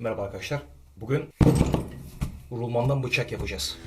Merhaba arkadaşlar. Bugün rulmandan bıçak yapacağız.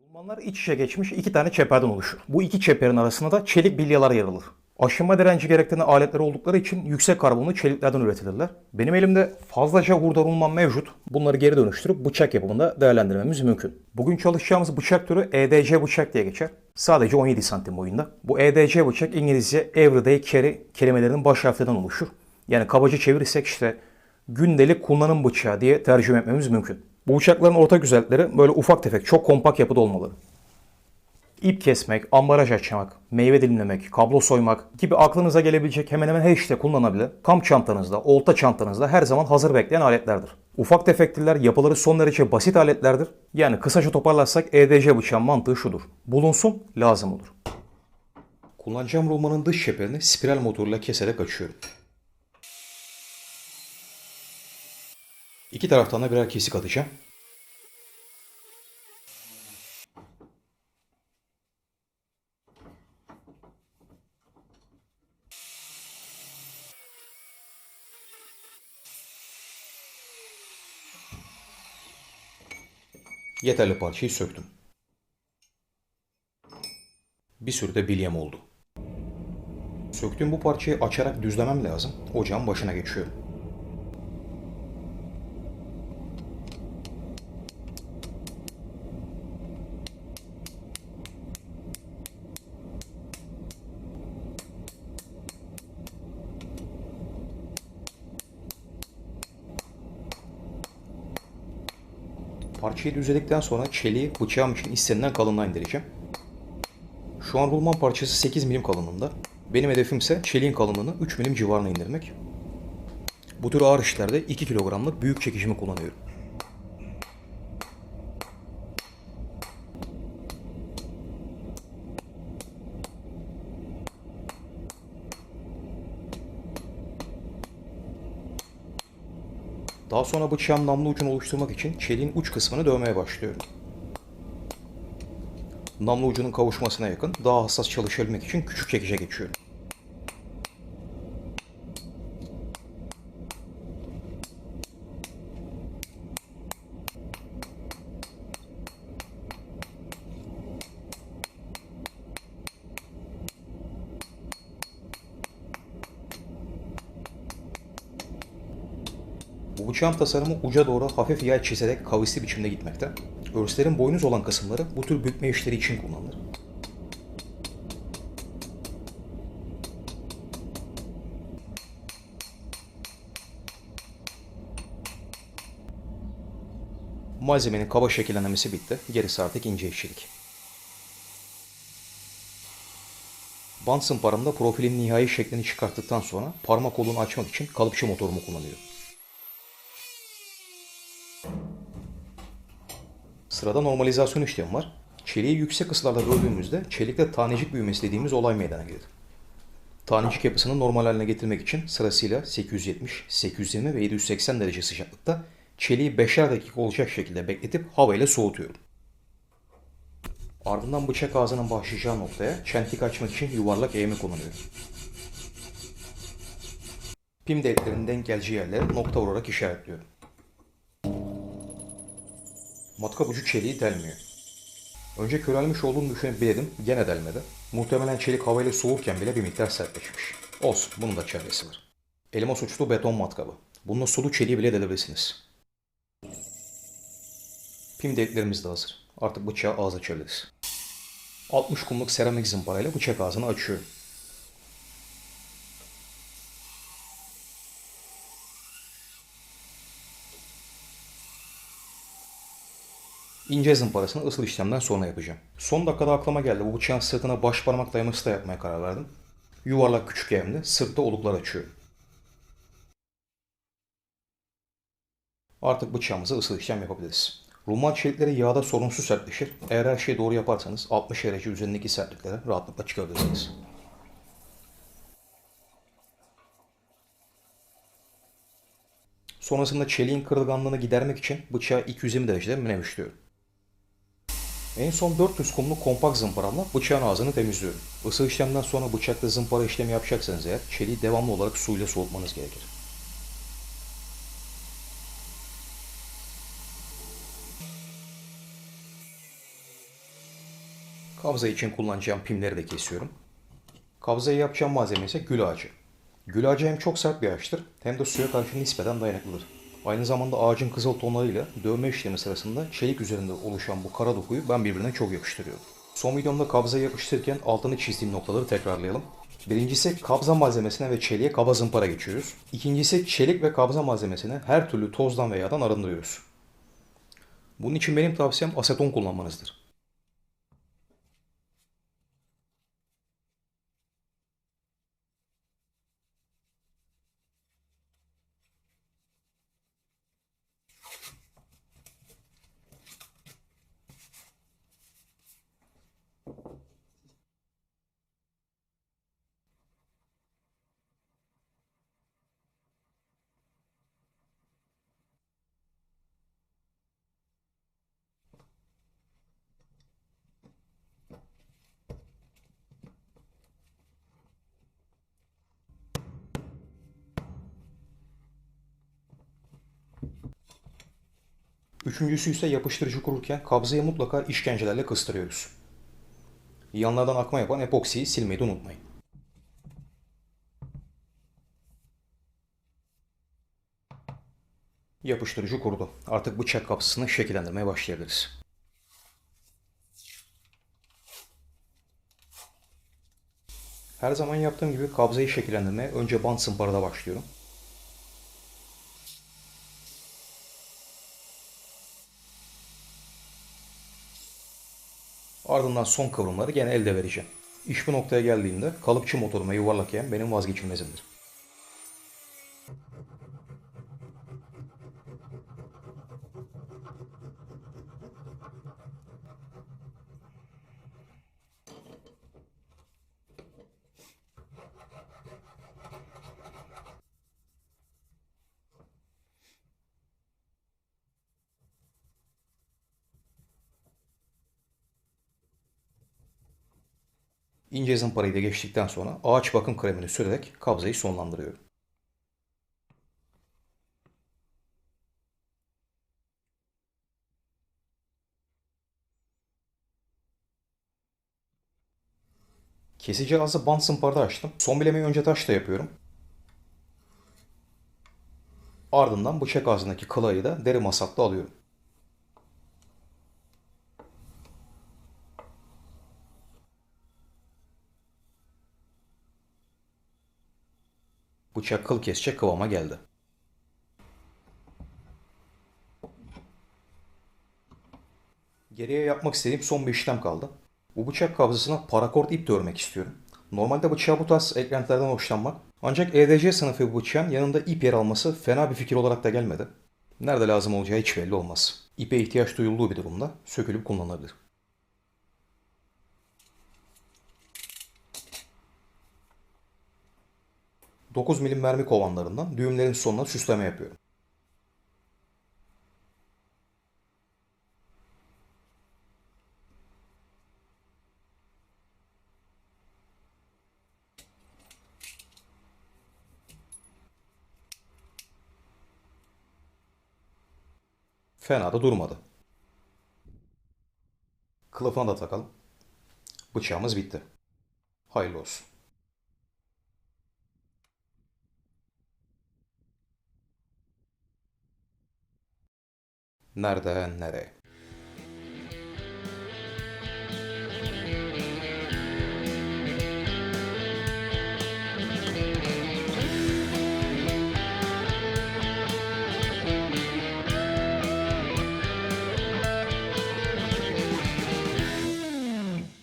Rulmanlar iç içe geçmiş iki tane çeperden oluşur. Bu iki çeperin arasında da çelik bilyalar yer alır. Aşınma direnci gerektiren aletler oldukları için yüksek karbonlu çeliklerden üretilirler. Benim elimde fazlaca hurda rulman mevcut. Bunları geri dönüştürüp bıçak yapımında değerlendirmemiz mümkün. Bugün çalışacağımız bıçak türü EDC bıçak diye geçer. Sadece 17 santim boyunda. Bu EDC bıçak İngilizce Everyday Carry kelimelerinin baş harflerinden oluşur. Yani kabaca çevirirsek işte gündelik kullanım bıçağı diye tercüme etmemiz mümkün. Bu bıçakların ortak özellikleri böyle ufak tefek, çok kompakt yapıda olmaları. İp kesmek, ambalaj açmak, meyve dilimlemek, kablo soymak gibi aklınıza gelebilecek hemen hemen her işte kullanılabilir. Kamp çantanızda, olta çantanızda her zaman hazır bekleyen aletlerdir. Ufak tefekliler yapıları son derece basit aletlerdir. Yani kısaca toparlarsak EDC bıçağın mantığı şudur. Bulunsun, lazım olur. Kullanacağım romanın dış çeperini spiral motoruyla keserek açıyorum. İki taraftan da birer kesik atacağım. Yeterli parçayı söktüm. Bir sürü de bilyem oldu. Söktüğüm bu parçayı açarak düzlemem lazım. Ocağın başına geçiyorum. Parçayı düzledikten sonra çeliği bıçağım için istenilen kalınlığa indireceğim. Şu an rulman parçası 8 milim kalınlığında. Benim hedefim ise çeliğin kalınlığını 3 milim civarına indirmek. Bu tür ağır işlerde 2 kilogramlık büyük çekişimi kullanıyorum. Daha sonra bıçağın namlu ucunu oluşturmak için çeliğin uç kısmını dövmeye başlıyorum. Namlu ucunun kavuşmasına yakın daha hassas çalışabilmek için küçük çekice geçiyorum. Bıçağın tasarımı uca doğru hafif yay çizerek kavisli biçimde gitmekte. Örslerin boynuz olan kısımları bu tür bükme işleri için kullanılır. Malzemenin kaba şekillenmesi bitti. Gerisi artık ince işçilik. Bant zımparamda profilin nihai şeklini çıkarttıktan sonra parmak kolunu açmak için kalıpçı motorumu kullanıyorum. Sırada normalizasyon işlemi var. Çeliği yüksek ısılarda böldüğümüzde çelikte tanecik büyümesi dediğimiz olay meydana gelir. Tanecik yapısını normal haline getirmek için sırasıyla 870, 820 ve 780 derece sıcaklıkta çeliği 5'er dakika olacak şekilde bekletip havayla soğutuyorum. Ardından bıçak ağzının başlayacağı noktaya çentik açmak için yuvarlak eğimi kullanıyorum. Pim deliklerinin denk geleceği yerlere nokta vurarak işaretliyorum. Matkap ucu çeliği delmiyor. Önce körelmiş olduğunu düşünüp biledim, gene delmedi. Muhtemelen çelik havayla soğurken bile bir miktar sertleşmiş. Olsun, bunun da çaresi var. Elmas uçlu beton matkabı. Bununla sulu çeliği bile delebilirsiniz. Pim deliklerimiz de hazır. Artık bıçağı ağız açabiliriz. 60 kumluk seramik zımparayla bıçak ağzını açıyorum. İnce zımparasını ısıl işlemden sonra yapacağım. Son dakikada aklıma geldi. Bu bıçağın sırtına baş parmak dayaması da yapmaya karar verdim. Yuvarlak küçük yerimde sırtta oluklar açıyorum. Artık bıçağımıza ısıl işlem yapabiliriz. Ruman çelikleri yağda sorunsuz sertleşir. Eğer her şeyi doğru yaparsanız 60 derece üzerindeki sertliklere rahatlıkla çıkabilirsiniz. Sonrasında çeliğin kırılganlığını gidermek için bıçağı 220 derecede münevişliyorum. En son 400 kumlu kompakt zımparamla bıçağın ağzını temizliyorum. Isı işlemden sonra bıçakla zımpara işlemi yapacaksanız eğer çeliği devamlı olarak suyla soğutmanız gerekir. Kabza için kullanacağım pimleri de kesiyorum. Kabzayı yapacağım malzeme ise gül ağacı. Gül ağacı hem çok sert bir ağaçtır hem de suya karşı nispeten dayanıklıdır. Aynı zamanda ağacın kızıl tonlarıyla dövme işlemi sırasında çelik üzerinde oluşan bu kara dokuyu ben birbirine çok yakıştırıyorum. Son videomda kabzayı yapıştırırken altını çizdiğim noktaları tekrarlayalım. Birincisi kabza malzemesine ve çeliğe kaba zımpara geçiyoruz. İkincisi çelik ve kabza malzemesine her türlü tozdan ve yağdan arındırıyoruz. Bunun için benim tavsiyem aseton kullanmanızdır. Üçüncüsü ise yapıştırıcı kururken kabzayı mutlaka işkencelerle kıstırıyoruz. Yanlardan akma yapan epoksiyi silmeyi de unutmayın. Yapıştırıcı kurudu. Artık bıçak kapısını şekillendirmeye başlayabiliriz. Her zaman yaptığım gibi kabzayı şekillendirmeye önce bant zımparada başlıyorum. Ardından son kıvrımları gene elde vereceğim. İş bu noktaya geldiğinde kalıpçı motoruma yuvarlak yem benim vazgeçilmezimdir. İnce zımparayı da geçtikten sonra ağaç bakım kremini sürerek kabzayı sonlandırıyorum. Kesici ağzı bant zımparada açtım. Son bilemeyi önce taşla yapıyorum. Ardından bıçak ağzındaki kılayı da deri masakla alıyorum. Bıçak kıl kesecek kıvama geldi. Geriye yapmak istediğim son bir işlem kaldı. Bu bıçak kabzasına parakort ip de örmek istiyorum. Normalde bıçağa bu tarz eklentilerden hoşlanmak. Ancak EDC sınıfı bir bıçağın yanında ip yer alması fena bir fikir olarak da gelmedi. Nerede lazım olacağı hiç belli olmaz. İpe ihtiyaç duyulduğu bir durumda sökülüp kullanılabilir. ...9 milim mermi kovanlarından düğümlerin sonuna süsleme yapıyorum. Fena da durmadı. Kılıfına da takalım. Bıçağımız bitti. Hayırlı olsun. Nereden nereye?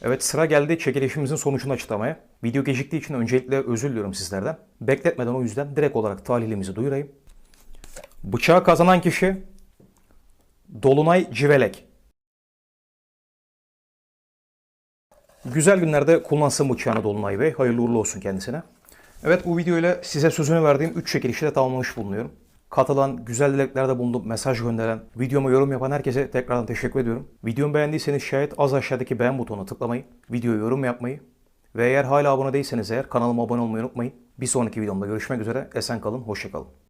Evet sıra geldi çekilişimizin sonucunu açıklamaya. Video geciktiği için öncelikle özür diliyorum sizlerden. Bekletmeden o yüzden direkt olarak talihlimizi duyurayım. Bıçağı kazanan kişi Dolunay Civelek. Güzel günlerde kullansın bıçağını Dolunay Bey. Hayırlı uğurlu olsun kendisine. Evet bu videoyla size sözünü verdiğim 3 çekilişi de tamamlamış bulunuyorum. Katılan, güzel dileklerde bulunup mesaj gönderen, videoma yorum yapan herkese tekrardan teşekkür ediyorum. Videomu beğendiyseniz şayet az aşağıdaki beğen butonuna tıklamayı, videoya yorum yapmayı ve eğer hala abone değilseniz eğer kanalıma abone olmayı unutmayın. Bir sonraki videomda görüşmek üzere. Esen kalın, hoşça kalın.